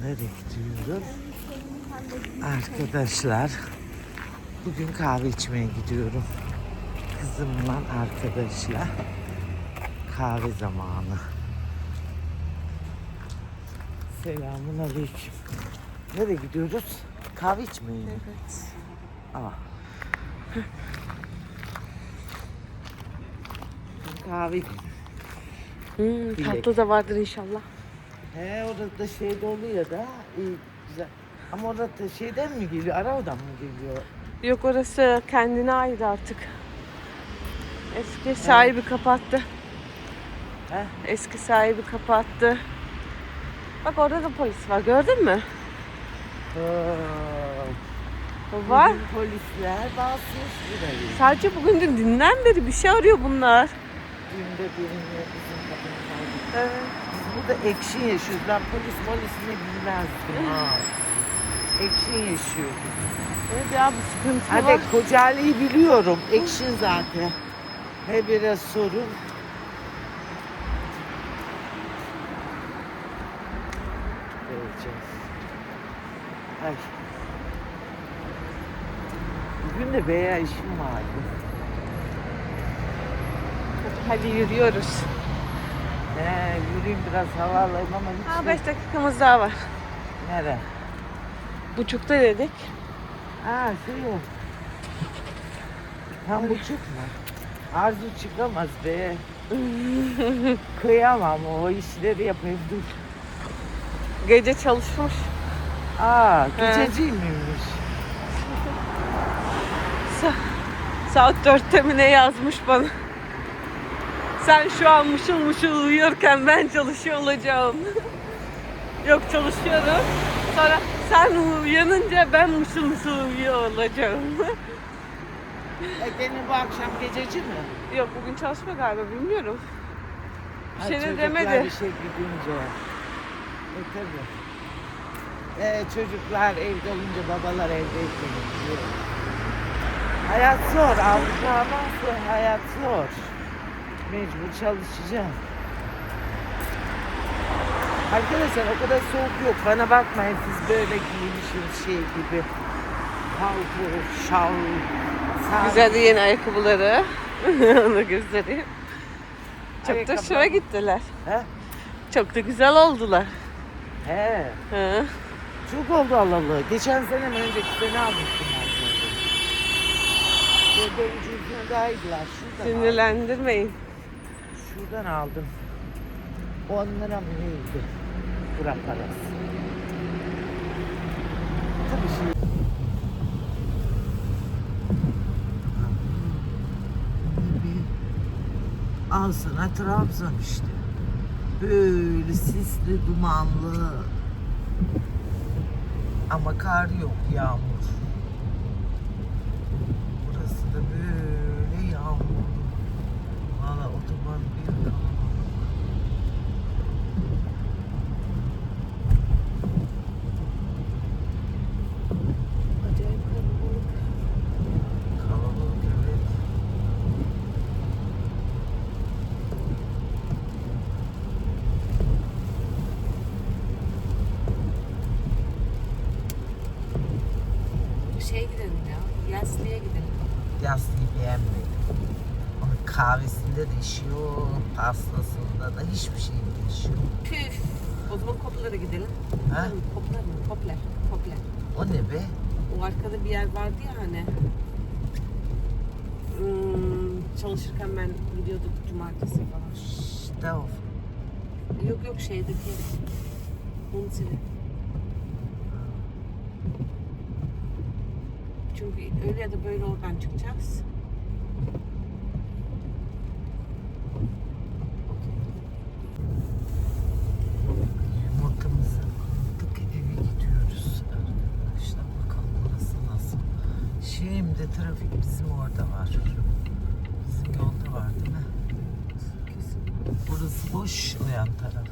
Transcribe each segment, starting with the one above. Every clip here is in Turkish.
Nereye gidiyoruz? Arkadaşlar bugün kahve içmeye gidiyorum. Kızımla arkadaşla kahve zamanı. Selamun aleyküm. Nereye gidiyoruz? Kahve içmeye mi? Evet. Aa. Kahve Hmm, tatlı da vardır inşallah. He orada da şey de oluyor da iyi güzel. Ama orada da şeyden mi geliyor? Arao'dan mı geliyor? Yok orası kendine ait artık. Eski sahibi kapattı. He? Eski sahibi kapattı. Bak orada da polis var gördün mü? Oo. Var. Bugün Polisler basmış burayı. Sadece bugün dün dünden beri bir şey arıyor bunlar. Günde birini bizim kadınlar. Evet. Burada ekşi yaşıyoruz. Ben polis polis ne bilmezdim ha. Ekşi yaşıyoruz. Evet ya bir sıkıntı Hadi var. Kocaeli'yi biliyorum. Ekşin zaten. He biraz sorun. Göreceğiz. Ay. Bugün de veya işim vardı. Hadi yürüyoruz. He, yürüyeyim biraz hava alayım ama hiç Ha 5 dakikamız daha var. Nere? Buçukta dedik. Ha o. Tam buçuk mu? Arzu çıkamaz be. Kıyamam o işleri yapayım dur. Gece çalışmış. Aa, gececi miymiş? Sa- saat dörtte mi ne yazmış bana. Sen şu an mışıl mışıl uyuyorken ben çalışıyor olacağım. Yok çalışıyorum. Sonra sen uyanınca ben mışıl mışıl uyuyor olacağım. E, gene bu akşam gececi mi? Yok bugün çalışma galiba bilmiyorum. Bir şey de demedi. bir şey gidince. E tabi. E, çocuklar evde olunca babalar evdeyken. Hayat zor. Avrupa'dan hayat zor. Mecbur çalışacağım. Arkadaşlar o kadar soğuk yok. Bana bakmayın siz böyle giymişsiniz şey gibi. Palto, şal, saat. Güzel yeni ayakkabıları. Onu göstereyim. Çok da Ayakkabı. hoşuma gittiler. He? Çok da güzel oldular. He. Hı. Çok oldu alalı. Geçen sene mi önceki sene almıştım ben. Burada ucuzuna daha iyiler. Sinirlendirmeyin. Şuradan aldım. 10 lira mı neydi? Burak parası. Tabii şey. Al sana Trabzon işte. Böyle sisli, dumanlı. Ama kar yok, yağmur. Burası da böyle yağmur. Valla otoban bir kalabalık. Acayip kalabalık. Kalabalık evet. Şey gidelim ya. Yaslı'ya Yastığı beğenmedim. Onun kahvesinde de işi yok, pastasında da hiçbir şey de işi yok. Püf. O zaman Koplar'a gidelim. Ha? Koplar mı? Koplar. Koplar. O ne be? O arkada bir yer vardı ya hani. Hmm, çalışırken ben gidiyorduk cumartesi falan. O. Yok yok şeydeki. Hunsili. Çünkü öyle ya da böyle oradan çıkacağız. Yumurtamızı aldık gidiyoruz arkadaşlar. Bakalım burası nasıl. Şimdi trafik bizim orada var. Bizim yolda var değil mi? Burası boş o yan taraf.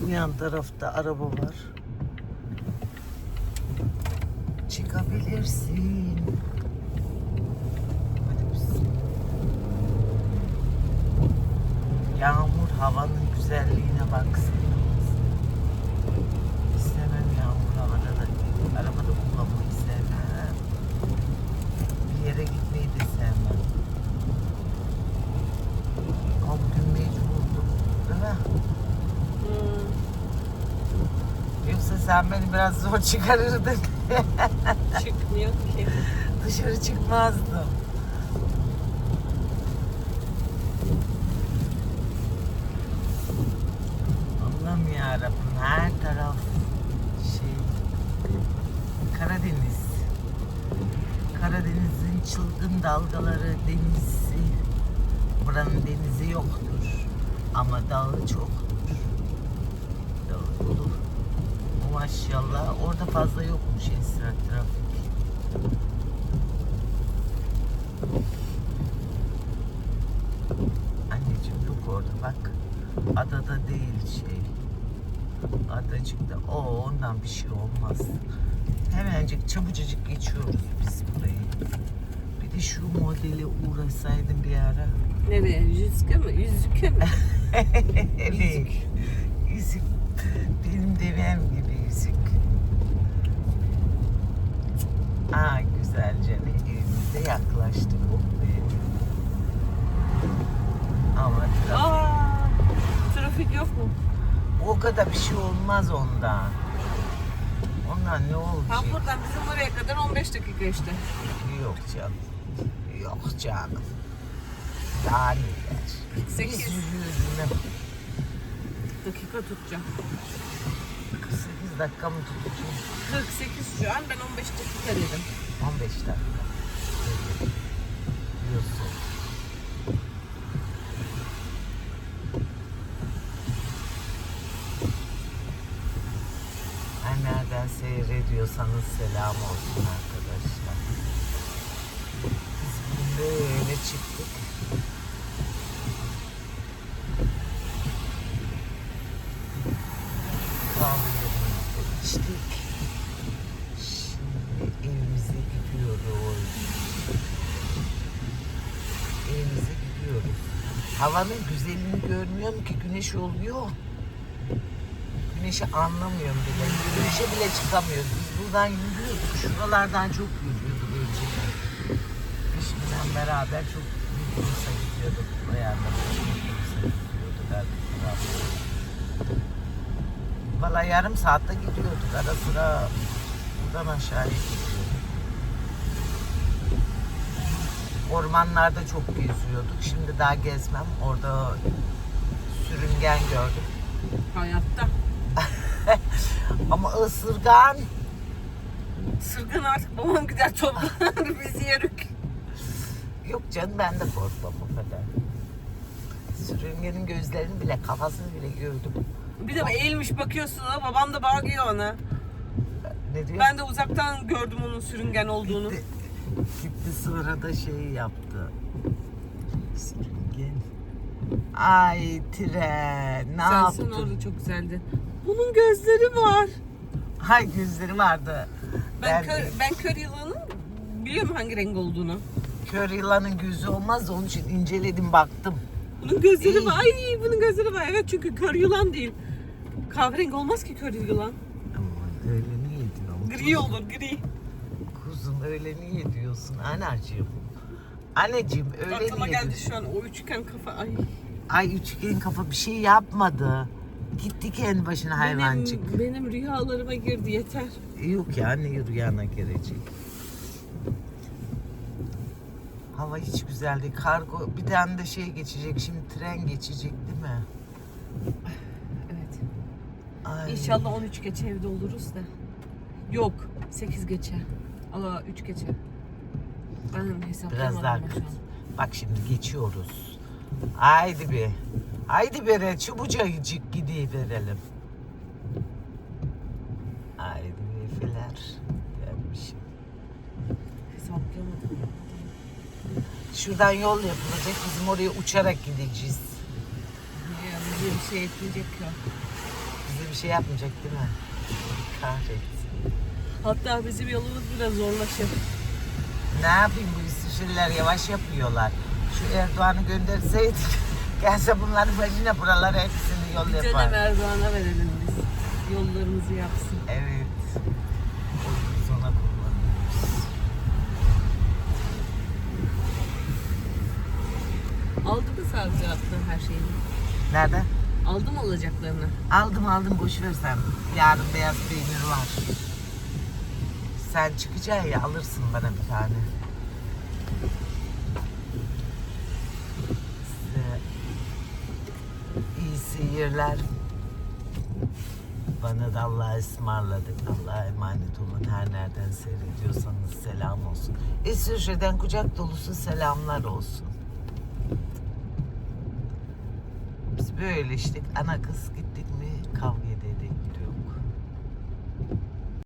Bu yan tarafta araba var çıkabilirsin. Yağmur havanın güzelliğine baksın. İstemem yağmur havada da arabada kullanmayı sevmem. Bir yere gitmeyi de sevmem. O gün mecburdum değil mi? Hmm. Yoksa sen beni biraz zor çıkarırdın. Çıkmıyor ki. Dışarı çıkmazdım. Allah'ım yarabbim her taraf şey Karadeniz. Karadeniz'in çılgın dalgaları denizi. Buranın denizi yoktur. Ama dağı çoktur. Dağı dolu. Maşallah orada fazla yokmuş Esra trafik. Anneciğim yok orada bak. Adada değil şey. Adacıkta. O ondan bir şey olmaz. Hemencik çabucacık geçiyoruz biz burayı. Bir de şu modeli uğraşsaydım bir ara. Nereye? Yüzüke mi? Yüzüke mi? Evet. Yüzük. Benim devem gibi yüzük. Aa güzelce evimize yaklaştık. Oh be. Ama trafik- Aa, trafik yok mu? o kadar bir şey olmaz ondan. Ondan ne olacak? Ha buradan bizim oraya kadar 15 dakika işte. Yok canım. Yok canım. Daha neler? Biz 8 yürüyoruz dakika tutacağım. 48 dakika mı tutacağım? 48 şu an ben 15 dakika dedim. 15 dakika. Diyorsun. Her nereden seyrediyorsanız selam olsun arkadaşlar. Biz bugün böyle çıktık. Kahvelerimizi içtik. Şimdi evimize gidiyoruz. Evimize gidiyoruz. Havanın güzelliğini görmüyorum ki güneş oluyor. Güneşi anlamıyorum bile. Güneşe bile çıkamıyoruz. Biz buradan yürüyorduk. Şuralardan çok yürüyorduk önceden. Eşimle beraber çok Yunus'a gidiyorduk. Bayağı da Yunus'a gidiyorduk. Artık Valla yarım saatte gidiyorduk. Ara sıra buradan aşağıya gidiyorduk. Ormanlarda çok geziyorduk. Şimdi daha gezmem. Orada sürüngen gördüm. Hayatta. Ama ısırgan Sırgın artık babam gider toplar bizi yerük. yok canım ben de korkmam o kadar. Sürüngenin gözlerini bile kafasını bile gördüm. Bir de eğilmiş bakıyorsun ona babam da bağırıyor ona. Ne diyor? Ben de uzaktan gördüm onun sürüngen olduğunu. Gitti, gitti sonra da şey yaptı. Sürüngen. Ay tren ne Sen yaptın? sen orada çok güzeldi. Bunun gözleri var. Hay gözleri vardı. Ben, Ben, kör, ben kör yılanın biliyorum hangi renk olduğunu. kör yılanın gözü olmaz onun için inceledim baktım. Bunun gözleri var. Ay bunun gözleri var. Evet çünkü kör yılan değil. Kahverengi olmaz ki kör yılan. Ama öyle niye? Gri olur gri. Kuzum öyle niye diyorsun anacığım? Anneciğim öyle Aklıma niye geldi diyorsun? şu an o üçgen kafa. Ay. Ay üçgen kafa bir şey yapmadı. Gitti kendi başına hayvancık. Benim, benim rüyalarıma girdi yeter. Yok ya ne rüyana girecek. Hava hiç güzel değil. Kargo bir tane de şey geçecek. Şimdi tren geçecek değil mi? Evet. Ay. İnşallah 13 geçe evde oluruz da. Yok 8 geçe. Allah 3 geçe. Ben hesaplamadım Biraz daha an. Bak şimdi geçiyoruz. Haydi bir. Haydi bir çabucacık gidiverelim. Haydi bir filer. Gelmişim. Hesaplayamadım. Şuradan yol yapılacak. Bizim oraya uçarak gideceğiz. Ya, bize bir şey etmeyecek ya. Bize bir şey yapmayacak değil mi? Kahretsin. Hatta bizim yolumuz biraz zorlaşır. Ne yapayım bu İsviçreliler yavaş yapıyorlar. Şu Erdoğan'ı gönderseydik gelse bunların başına buraları hepsini yol Bir dönem yapar. Erdoğan'a verelim biz. Yollarımızı yapsın. Evet. Biz ona kullanıyoruz. Aldı mı savcı her şeyini? Nerede? Aldın mı alacaklarını? Aldım aldım boş ver sen. Yarın beyaz peynir var. Sen çıkacaksın ya alırsın bana bir tane. Size iyi seyirler. Bana da Allah'a ısmarladık. Allah'a emanet olun. Her nereden seyrediyorsanız selam olsun. İsviçre'den kucak dolusu selamlar olsun. Biz böyle içtik. Ana kız gittik